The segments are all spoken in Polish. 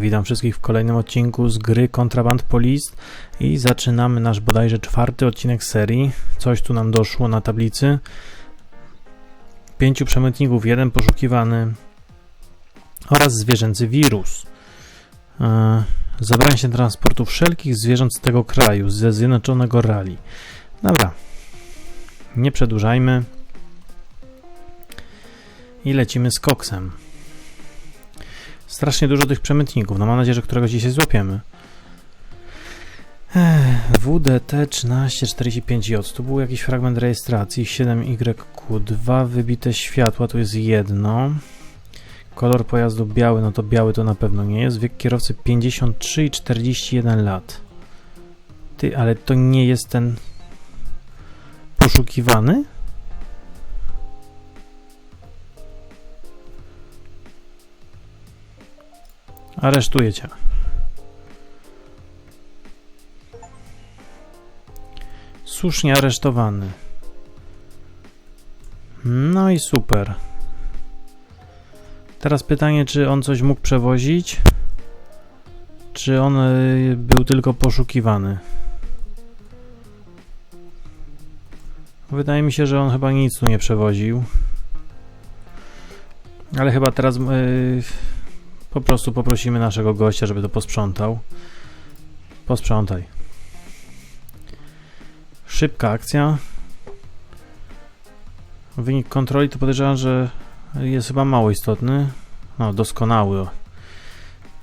Witam wszystkich w kolejnym odcinku z gry Contraband Police i zaczynamy nasz bodajże czwarty odcinek serii. Coś tu nam doszło na tablicy. Pięciu przemytników, jeden poszukiwany oraz zwierzęcy wirus. E, zabranie się transportu wszelkich zwierząt z tego kraju, ze Zjednoczonego Rali. Dobra, nie przedłużajmy i lecimy z koksem. Strasznie dużo tych przemytników. No mam nadzieję, że któregoś dzisiaj złapiemy. WDT 1345J. Tu był jakiś fragment rejestracji. 7YQ2. Wybite światła. Tu jest jedno. Kolor pojazdu biały. No to biały to na pewno nie jest. Wiek kierowcy 53 i 41 lat. Ty, ale to nie jest ten poszukiwany? Aresztuję cię. Słusznie aresztowany. No i super. Teraz pytanie, czy on coś mógł przewozić? Czy on y, był tylko poszukiwany? Wydaje mi się, że on chyba nic tu nie przewoził. Ale chyba teraz yy, po prostu poprosimy naszego gościa, żeby to posprzątał. Posprzątaj. Szybka akcja. Wynik kontroli to podejrzewam, że jest chyba mało istotny. No, doskonały.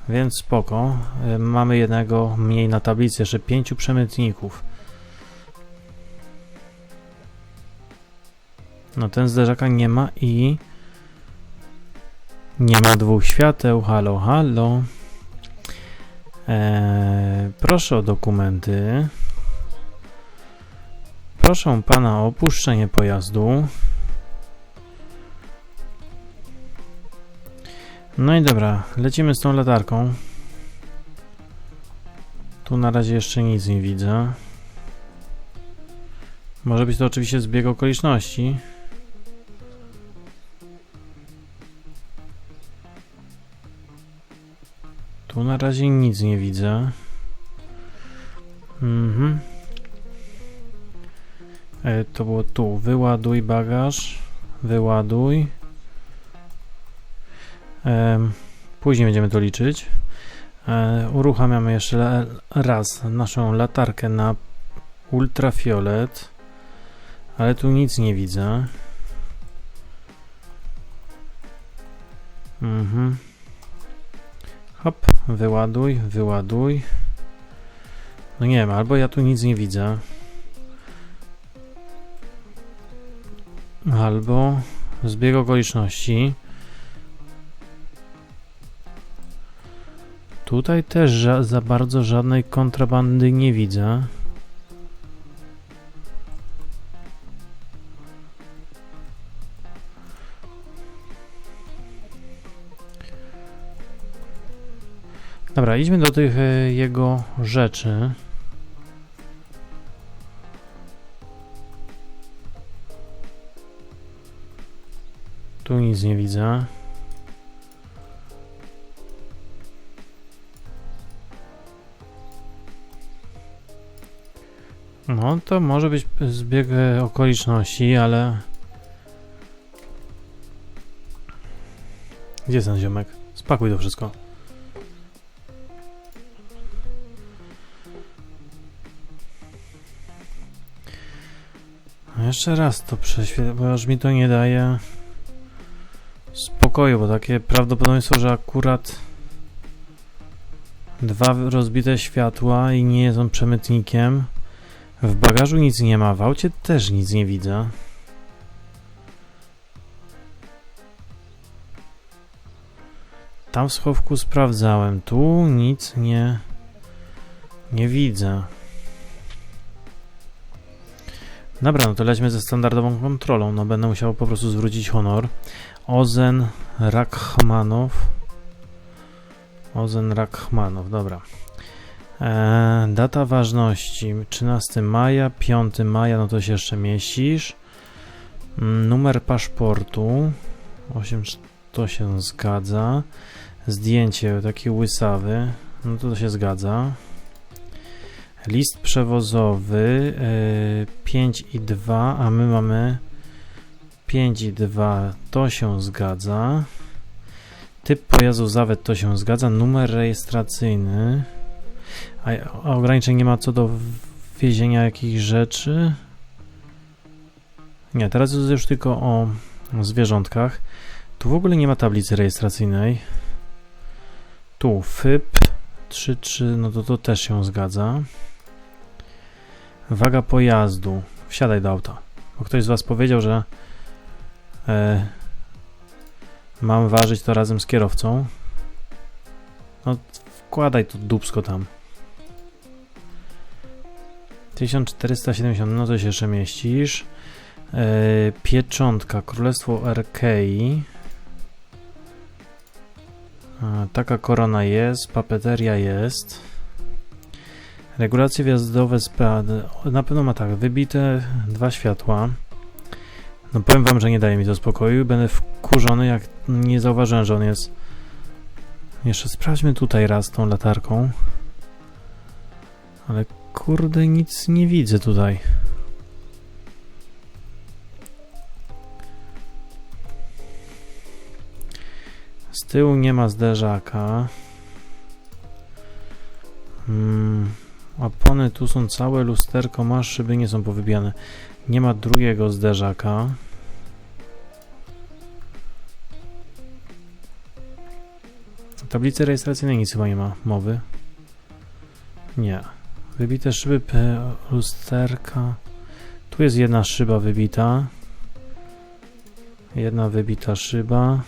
Więc spoko. Y, mamy jednego mniej na tablicy, jeszcze pięciu przemytników. No ten zderzaka nie ma i nie ma dwóch świateł. Halo, halo. Eee, proszę o dokumenty. Proszę pana o opuszczenie pojazdu. No i dobra, lecimy z tą latarką. Tu na razie jeszcze nic nie widzę. Może być to oczywiście zbieg okoliczności. Tu na razie nic nie widzę. Mhm. E, to było tu. Wyładuj bagaż. Wyładuj. E, później będziemy to liczyć. E, uruchamiamy jeszcze raz naszą latarkę na ultrafiolet. Ale tu nic nie widzę. Mhm. Hop, wyładuj, wyładuj. No nie wiem, albo ja tu nic nie widzę. Albo zbieg okoliczności. Tutaj też za bardzo żadnej kontrabandy nie widzę. Dobra, idźmy do tych e, jego rzeczy. Tu nic nie widzę. No, to może być zbieg e, okoliczności, ale... Gdzie jest ten ziomek? Spakuj to wszystko. Jeszcze raz to prześwietlę, bo aż mi to nie daje spokoju, bo takie prawdopodobieństwo, że akurat dwa rozbite światła i nie jest on przemytnikiem. W bagażu nic nie ma, w aucie też nic nie widzę. Tam w schowku sprawdzałem, tu nic nie, nie widzę. Dobra, no to lećmy ze standardową kontrolą. No będę musiał po prostu zwrócić honor. Ozen Rakhmanow. Ozen Rakhmanow, dobra. Eee, data ważności 13 maja, 5 maja, no to się jeszcze mieścisz. Mm, numer paszportu 8, to się zgadza. Zdjęcie taki łysawy. No to się zgadza. List przewozowy yy, 5 i 2, a my mamy 5 i 2. To się zgadza. Typ pojazdu zawet to się zgadza. Numer rejestracyjny. A, a ograniczeń nie ma co do wiezienia jakichś rzeczy. Nie, teraz jest już tylko o zwierzątkach. Tu w ogóle nie ma tablicy rejestracyjnej. Tu FYP 3.3, no to to też się zgadza. Waga pojazdu. Wsiadaj do auta. Bo ktoś z Was powiedział, że e, mam ważyć to razem z kierowcą. No, wkładaj to dubsko tam. 1470, no to się jeszcze mieścisz. E, pieczątka, Królestwo Arkei. E, taka korona jest, papeteria jest. Regulacje wjazdowe spady. Na pewno ma tak, wybite dwa światła. No powiem wam, że nie daje mi to spokoju. Będę wkurzony, jak nie zauważyłem, że on jest. Jeszcze sprawdźmy tutaj raz tą latarką. Ale kurde, nic nie widzę tutaj. Z tyłu nie ma zderzaka. Hmm. Opony tu są całe, lusterko masz, szyby nie są powybijane. Nie ma drugiego zderzaka. Tablicy rejestracyjnej nic chyba nie ma mowy. Nie. Wybite szyby, lusterka. Tu jest jedna szyba wybita. Jedna wybita szyba.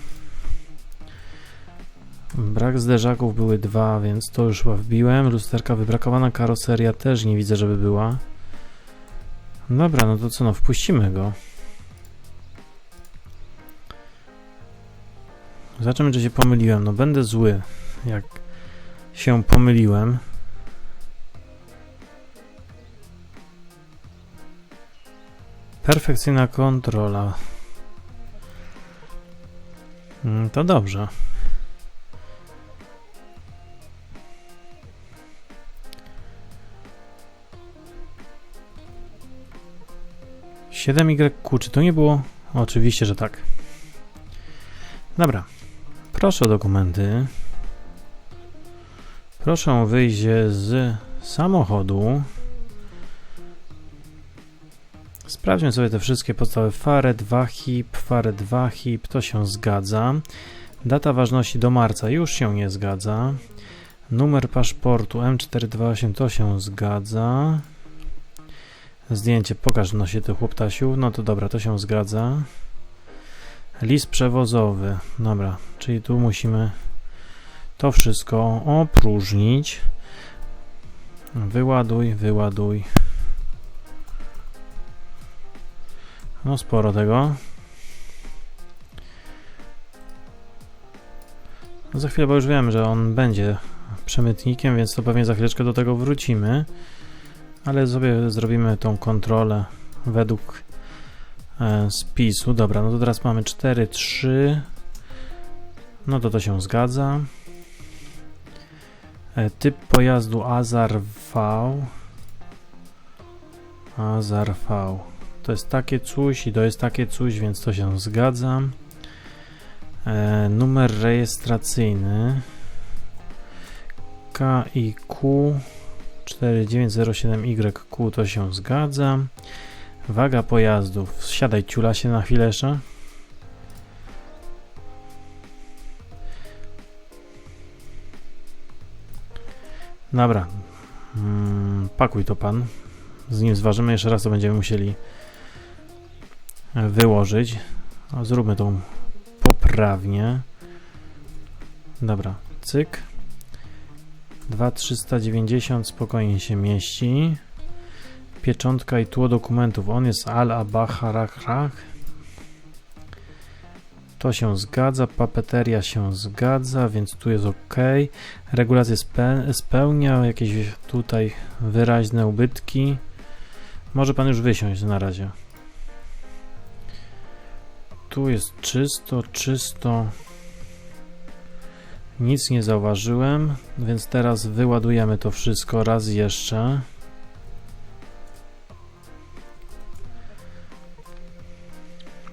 Brak zderzaków były dwa, więc to już chyba wbiłem. Lusterka wybrakowana karoseria też nie widzę, żeby była. Dobra, no to co, no wpuścimy go. Zobaczymy, czy się pomyliłem. No będę zły, jak się pomyliłem. Perfekcyjna kontrola. Mm, To dobrze. 7YQ, czy to nie było? Oczywiście, że tak. Dobra. Proszę o dokumenty. Proszę o wyjście z samochodu. Sprawdźmy sobie te wszystkie podstawy. Fare 2 HIP, Fare 2 HIP, to się zgadza. Data ważności do marca już się nie zgadza. Numer paszportu M428 to się zgadza. Zdjęcie, pokaż nosie ty chłoptasiu. No to dobra, to się zgadza. List przewozowy. Dobra, czyli tu musimy to wszystko opróżnić. Wyładuj, wyładuj. No sporo tego. Za chwilę, bo już wiem, że on będzie przemytnikiem, więc to pewnie za chwileczkę do tego wrócimy. Ale sobie zrobimy tą kontrolę według e, spisu. Dobra, no to teraz mamy 4, 3. No to to się zgadza. E, typ pojazdu Azar V. Azar V. To jest takie coś i to jest takie coś, więc to się zgadza. E, numer rejestracyjny K i Q 4907YQ to się zgadza. Waga pojazdów. Siadaj ciula się na chwilę jeszcze. Dobra. Hmm, pakuj to pan. Z nim zważymy. Jeszcze raz to będziemy musieli wyłożyć. Zróbmy to poprawnie. Dobra. Cyk. 2390 spokojnie się mieści. Pieczątka i tło dokumentów. On jest al abaharakrak. To się zgadza, papeteria się zgadza, więc tu jest ok. Regulacje spe spełnia, jakieś tutaj wyraźne ubytki. Może pan już wysiąść na razie. Tu jest czysto, czysto. Nic nie zauważyłem, więc teraz wyładujemy to wszystko raz jeszcze.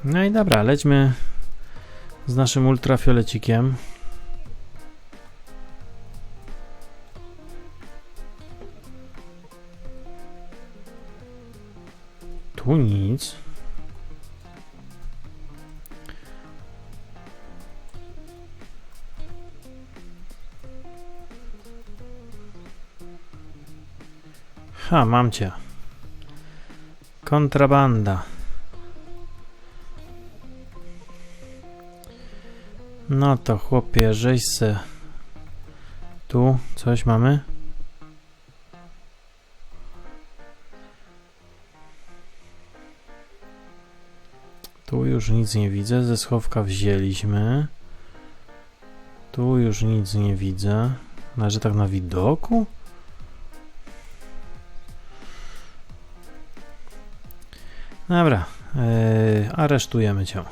No i dobra, lećmy z naszym ultrafiolecikiem. Tu nic. Ha, mam cię. Kontrabanda. No to chłopie, żeś se... Tu coś mamy? Tu już nic nie widzę, ze schowka wzięliśmy. Tu już nic nie widzę. Leży tak na widoku? Dobra, yy, aresztujemy cię.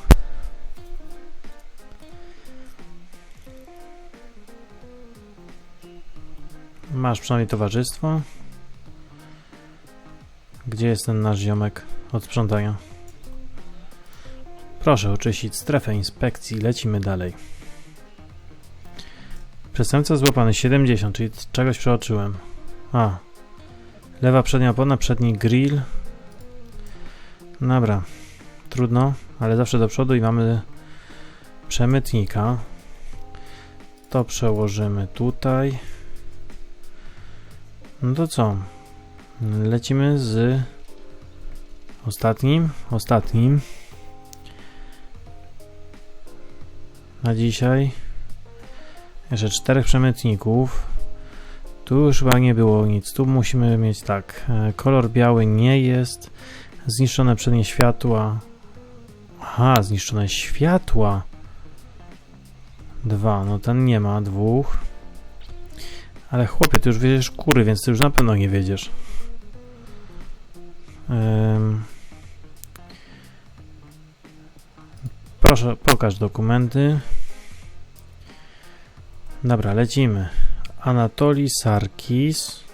Masz przynajmniej towarzystwo. Gdzie jest ten nasz ziomek od sprzątania? Proszę oczyścić strefę inspekcji. Lecimy dalej. Przestępca złapany 70, czyli czegoś przeoczyłem. A. Lewa przednia opona, przedni grill. Dobra. Trudno, ale zawsze do przodu i mamy przemytnika. To przełożymy tutaj. No to co? Lecimy z ostatnim. Ostatnim. Na dzisiaj. Jeszcze czterech przemytników. Tu już chyba nie było nic. Tu musimy mieć tak. e, Kolor biały nie jest. Zniszczone przednie światła. Aha, zniszczone światła. Dwa. No ten nie ma. Dwóch. Ale chłopie, ty już wiedziesz kury, więc ty już na pewno nie wiedziesz. Proszę, pokaż dokumenty. Dobra, lecimy. Anatoli Sarkis.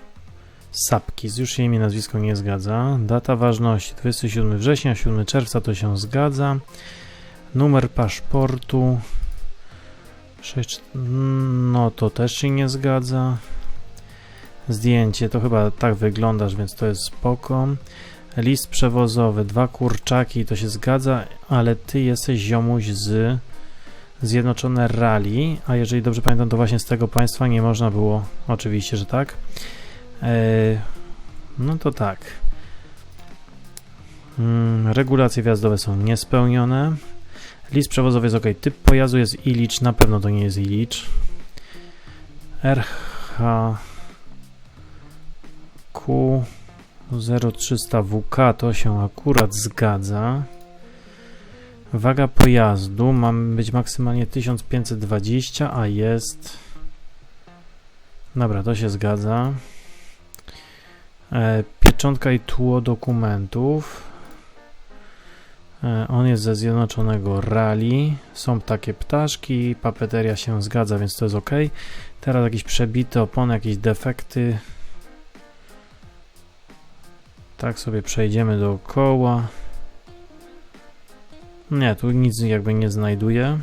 Sapkis, już się imię, nazwisko nie zgadza. Data ważności 27 września, 7 czerwca to się zgadza. Numer paszportu 6, no to też się nie zgadza. Zdjęcie, to chyba tak wyglądasz, więc to jest spoko. List przewozowy, dwa kurczaki, to się zgadza, ale ty jesteś ziomuś z Zjednoczone Rally, a jeżeli dobrze pamiętam, to właśnie z tego państwa nie można było, oczywiście, że tak. E, no to tak. Mm, regulacje wjazdowe są niespełnione. List przewozowy jest ok. Typ pojazdu jest Ilicz, na pewno to nie jest Ilicz. RH Q 0300 WK to się akurat zgadza. Waga pojazdu ma być maksymalnie 1520, a jest. Dobra, to się zgadza. E, pieczątka i tło dokumentów. E, on jest ze Zjednoczonego Rally. Są takie ptaszki, papeteria się zgadza, więc to jest ok. Teraz jakieś przebite opony, jakieś defekty. Tak sobie przejdziemy dookoła. Nie, tu nic jakby nie znajduję.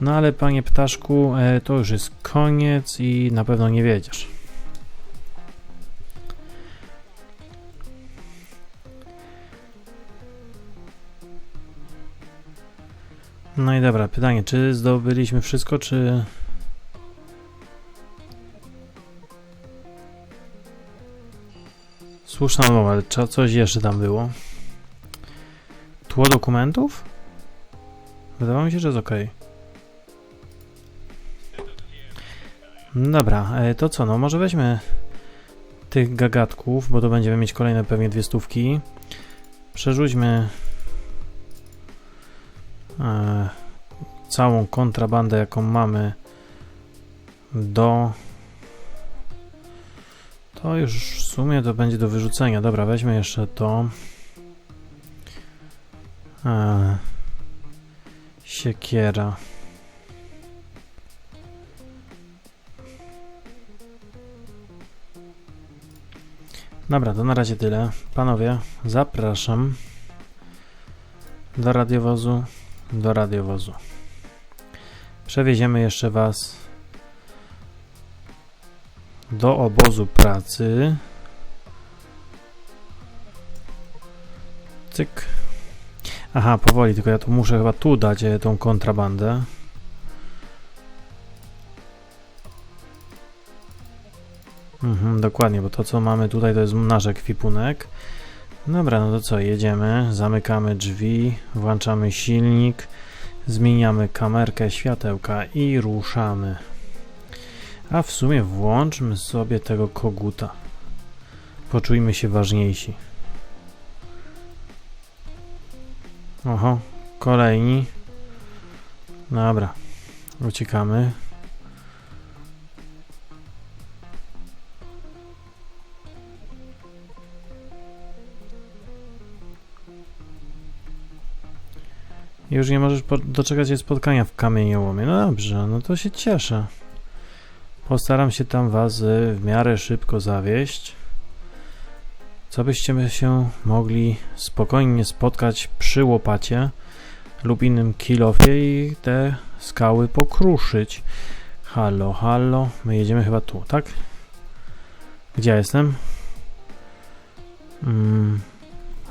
No ale panie ptaszku, e, to już jest koniec i na pewno nie wiedziesz. No i dobra, pytanie, czy zdobyliśmy wszystko, czy... Słuszna mowa, ale co- coś jeszcze tam było. Tło dokumentów? Wydawało mi się, że jest ok. Dobra, e, to co, no może weźmy tych gagatków, bo to będziemy mieć kolejne pewnie dwie stówki. Przerzućmy E, całą kontrabandę, jaką mamy do... To już w sumie to będzie do wyrzucenia. Dobra, weźmy jeszcze to. E, siekiera. Dobra, to na razie tyle. Panowie, zapraszam do radiowozu do radiowozu. Przewieziemy jeszcze Was do obozu pracy. Cyk. Aha, powoli, tylko ja tu muszę chyba tu dać e, tą kontrabandę. Mhm, dokładnie, bo to co mamy tutaj to jest nasz ekwipunek. Dobra, no to co, jedziemy, zamykamy drzwi, włączamy silnik, zmieniamy kamerkę, światełka i ruszamy. A w sumie włączmy sobie tego koguta. Poczujmy się ważniejsi. Oho, kolejni. Dobra, uciekamy. Już nie możesz doczekać się spotkania w kamieniołomie. No dobrze, no to się cieszę. Postaram się tam was w miarę szybko zawieść. Co byście się mogli spokojnie spotkać przy łopacie lub innym kilofie i te skały pokruszyć. Halo, halo. My jedziemy chyba tu, tak? Gdzie ja jestem? Mm,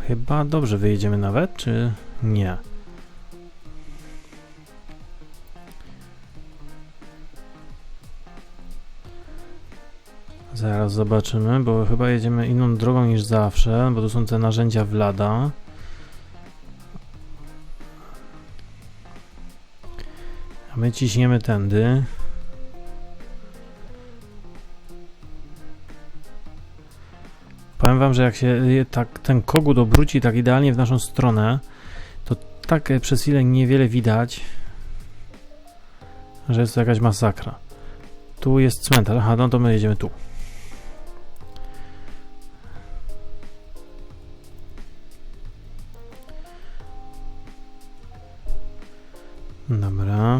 chyba dobrze wyjedziemy nawet, czy nie? Zaraz zobaczymy, bo chyba jedziemy inną drogą niż zawsze, bo tu są te narzędzia Vlada. A my ciśniemy tędy. Powiem wam, że jak się tak ten kogut obróci tak idealnie w naszą stronę, to tak e, przez chwilę niewiele widać, że jest to jakaś masakra. Tu jest cmentarz, aha, no to my jedziemy tu. Dobra.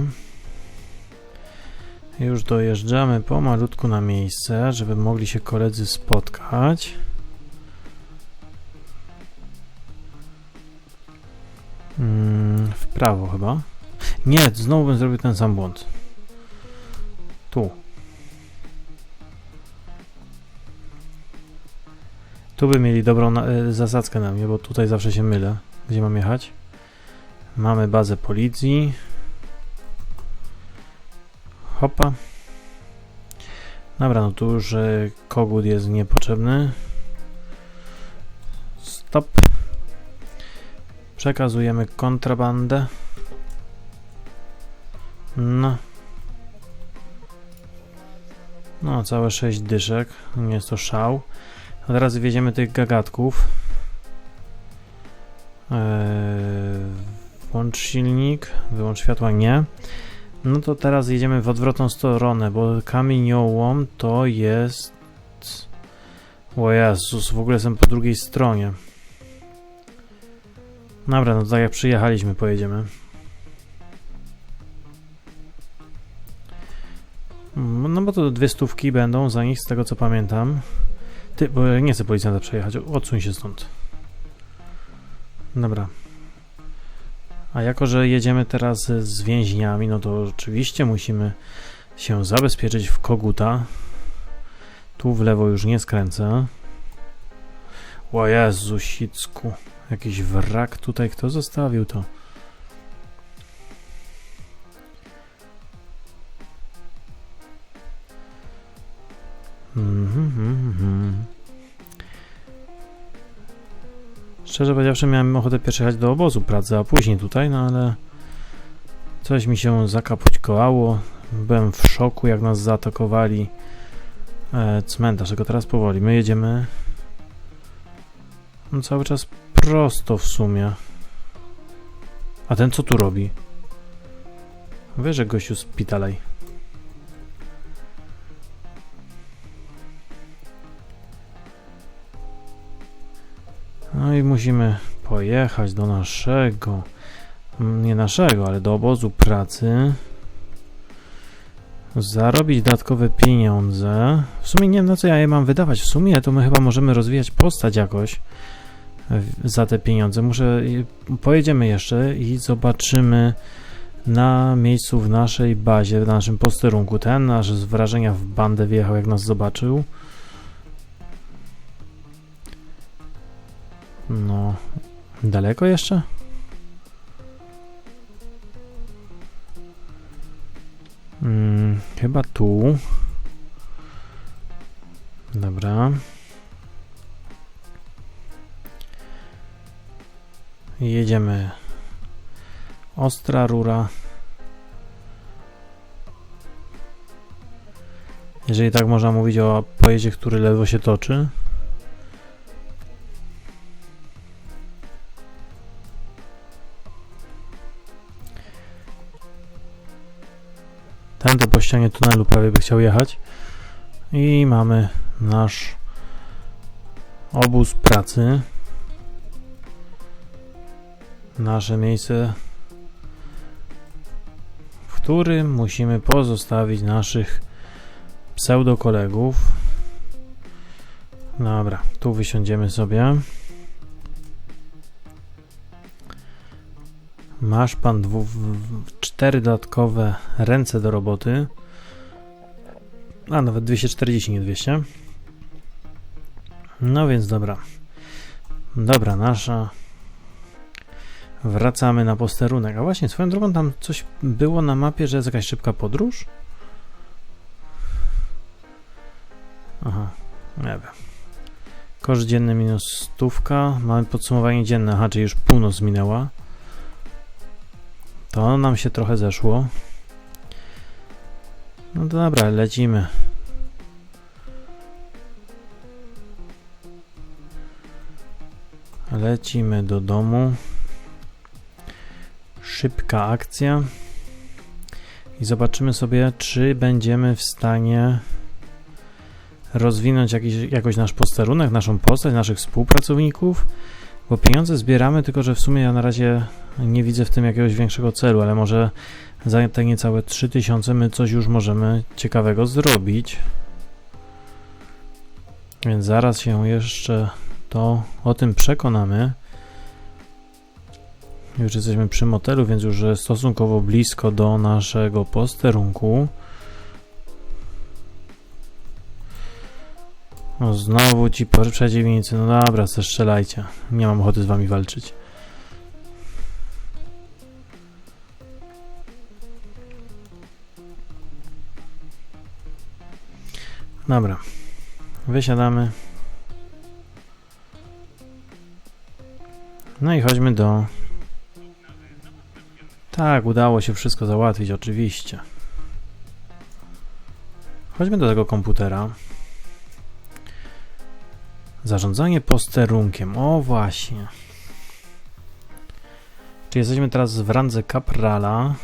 Już dojeżdżamy pomalutku na miejsce, żeby mogli się koledzy spotkać. Mm, w prawo chyba. Nie, znowu bym zrobił ten sam błąd. Tu. Tu by mieli dobrą y, zasadzkę na mnie, bo tutaj zawsze się mylę. Gdzie mam jechać? Mamy bazę policji. Hopa. Dobra, no tu już e, kogut jest niepotrzebny. Stop. Przekazujemy kontrabandę. No. No, całe 6 dyszek. Nie jest to szał. A teraz wjedziemy tych gagatków. Eee, włącz silnik, wyłącz światła, nie. No to teraz jedziemy w odwrotną stronę, bo kamieniołom to jest... O Jezus, w ogóle jestem po drugiej stronie. Dobra, no tak jak przyjechaliśmy, pojedziemy. Mm, No bo to dwie stówki będą za nich, z tego co pamiętam. Ty, bo nie chcę policjanta przejechać, odsuń się stąd. Dobra. A jako, że jedziemy teraz z więźniami, no to oczywiście musimy się zabezpieczyć w koguta. Tu w lewo już nie skręcę. O Jezu, sicku. Jakiś wrak tutaj. Kto zostawił to? Mhm, mhm, mhm. Szczerze powiedziawszy, miałem ochotę pierwszy jechać do obozu pracy, a później tutaj, no ale coś mi się zakapućkołało. Byłem w szoku, jak nas zaatakowali. E, cmentarz, tylko teraz powoli. My jedziemy no, cały czas prosto w sumie. A ten co tu robi? Że gościu spitalaj. No i musimy pojechać do naszego, nie naszego, ale do obozu pracy. Zarobić dodatkowe pieniądze. W sumie nie wiem na co ja je mam wydawać. W sumie to my chyba możemy rozwijać postać jakoś za te pieniądze. Muszę. Pojedziemy jeszcze i zobaczymy na miejscu w naszej bazie, w naszym posterunku. Ten nasz z wrażenia w bandę wjechał, jak nas zobaczył. No, daleko jeszcze? Mm, chyba tu. Dobra. Jedziemy. Ostra rura. Jeżeli tak można mówić o pojeździe, który ledwo się toczy. Ścianie tunelu prawie by chciał jechać. I mamy nasz obóz pracy. Nasze miejsce, w którym musimy pozostawić naszych pseudokolegów. Dobra, tu wysiądziemy sobie. Masz pan dwu, cztery dodatkowe ręce do roboty. A nawet 240, nie 200. No więc dobra. Dobra, nasza. Wracamy na posterunek. A właśnie, swoją drogą tam coś było na mapie, że jest jakaś szybka podróż? Aha, nie wiem. Koszt dzienny minus stówka. Mamy podsumowanie dzienne. Aha, czyli już północ minęła. To nam się trochę zeszło. No dobra, lecimy. Lecimy do domu. Szybka akcja. I zobaczymy sobie, czy będziemy w stanie rozwinąć jakiś, jakoś nasz posterunek, naszą postać, naszych współpracowników. Bo pieniądze zbieramy, tylko że w sumie ja na razie nie widzę w tym jakiegoś większego celu, ale może za te niecałe 3000 my coś już możemy ciekawego zrobić. Więc zaraz się jeszcze to o tym przekonamy. Już jesteśmy przy motelu, więc już stosunkowo blisko do naszego posterunku. O, znowu ci przeciwnicy. No dobra, strzelajcie. Nie mam ochoty z wami walczyć. Dobra. Wysiadamy. No i chodźmy do... Tak, udało się wszystko załatwić, oczywiście. Chodźmy do tego komputera. Zarządzanie posterunkiem. O właśnie. Czy jesteśmy teraz w randze kaprala?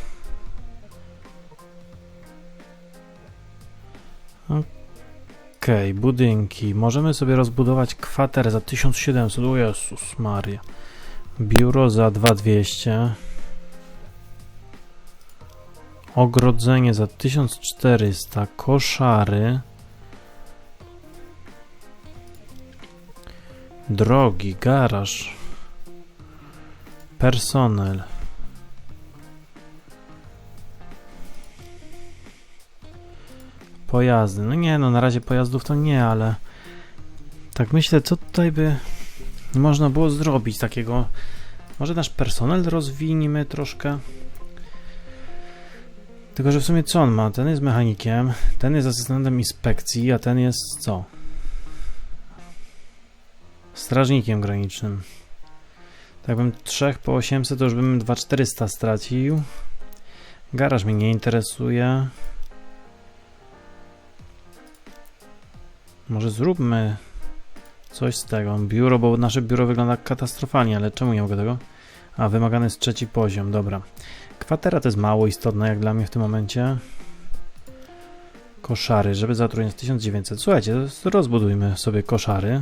Okej, budynki. Możemy sobie rozbudować kwater za 1700. O Jezus Maria. Biuro za 2200. Ogrodzenie za 1400. Koszary. Drogi, garaż. Personel. Pojazdy. No nie, no na razie pojazdów to nie, ale tak myślę, co tutaj by można było zrobić takiego. Może nasz personel rozwiniemy troszkę. Tylko, że w sumie co on ma? Ten jest mechanikiem, ten jest asystentem inspekcji, a ten jest co? Strażnikiem granicznym. Tak bym 3 po 800 to już bym 2400 stracił. Garaż mnie nie interesuje. Może zróbmy coś z tego. Biuro, bo nasze biuro wygląda katastrofalnie, ale czemu nie mogę tego? A, wymagany jest trzeci poziom, dobra. Kwatera to jest mało istotna jak dla mnie w tym momencie. Koszary, żeby zatrudnić 1900. Słuchajcie, rozbudujmy sobie koszary.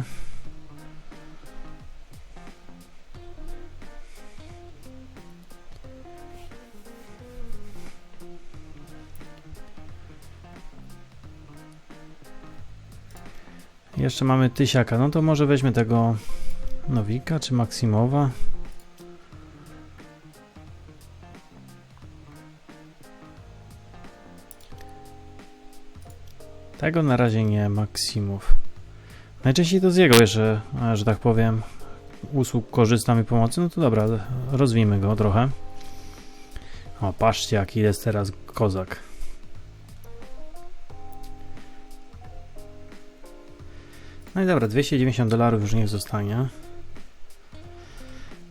Jeszcze mamy Tysiaka, no to może weźmy tego Nowika czy Maksimowa. Tego na razie nie, Maksimów. Najczęściej to z jego jeszcze, e, że tak powiem, usług korzystam i pomocy. No to dobra, rozwijmy go trochę. O, patrzcie jaki jest teraz kozak. No i dobra, 290 dolarów już niech zostanie.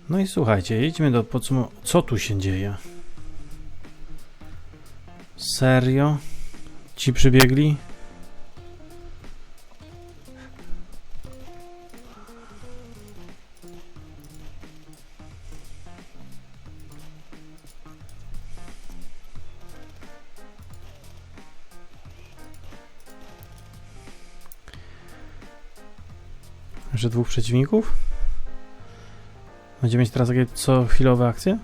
No i słuchajcie, jedźmy do podsumowania. Co tu się dzieje? Serio? Ci przybiegli? Że dwóch przeciwników? Będziemy mieć teraz takie co chwilowe akcje?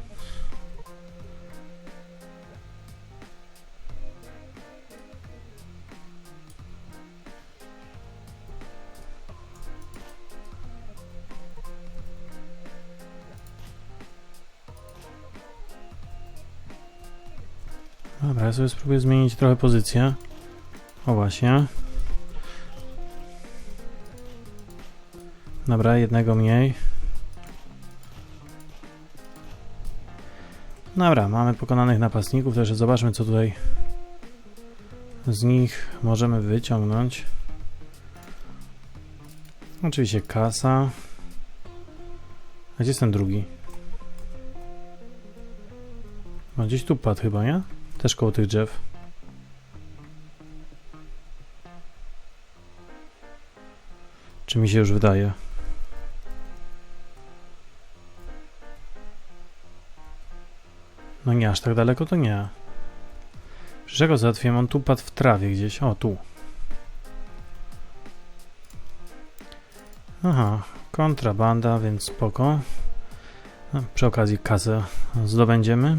Dobra, ja sobie spróbuję zmienić trochę pozycję. O właśnie. Dobra, jednego mniej. Dobra, mamy pokonanych napastników, też zobaczmy co tutaj z nich możemy wyciągnąć. Oczywiście kasa. A gdzie jest ten drugi? No gdzieś tu padł chyba, nie? Też koło tych drzew. Czy mi się już wydaje? No nie, aż tak daleko to nie. Przecież go załatwiłem? On tu padł w trawie gdzieś. O, tu. Aha, kontrabanda, więc spoko. No, przy okazji kasę zdobędziemy.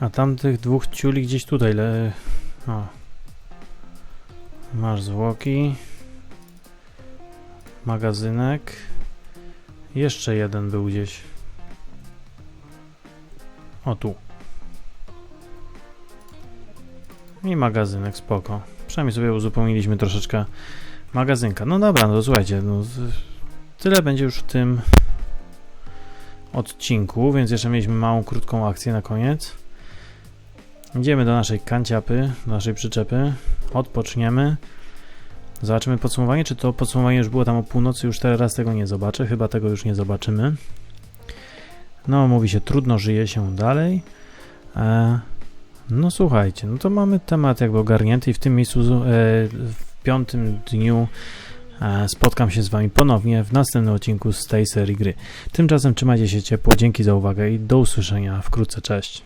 A tamtych dwóch ciuli gdzieś tutaj le... O. Masz zwłoki. Magazynek. Jeszcze jeden był gdzieś. O tu. I magazynek, spoko. Przynajmniej sobie uzupełniliśmy troszeczkę magazynka. No dobra, no słuchajcie, no, tyle będzie już w tym odcinku, więc jeszcze mieliśmy małą, krótką akcję na koniec. Idziemy do naszej kanciapy, do naszej przyczepy, odpoczniemy. Zobaczymy podsumowanie, czy to podsumowanie już było tam o północy, już teraz tego nie zobaczę, chyba tego już nie zobaczymy. No, mówi się, trudno żyje się dalej. E, no słuchajcie, no to mamy temat jakby ogarnięty i w tym miejscu, e, w piątym dniu e, spotkam się z Wami ponownie w następnym odcinku z tej serii gry. Tymczasem trzymajcie się ciepło, dzięki za uwagę i do usłyszenia wkrótce, cześć.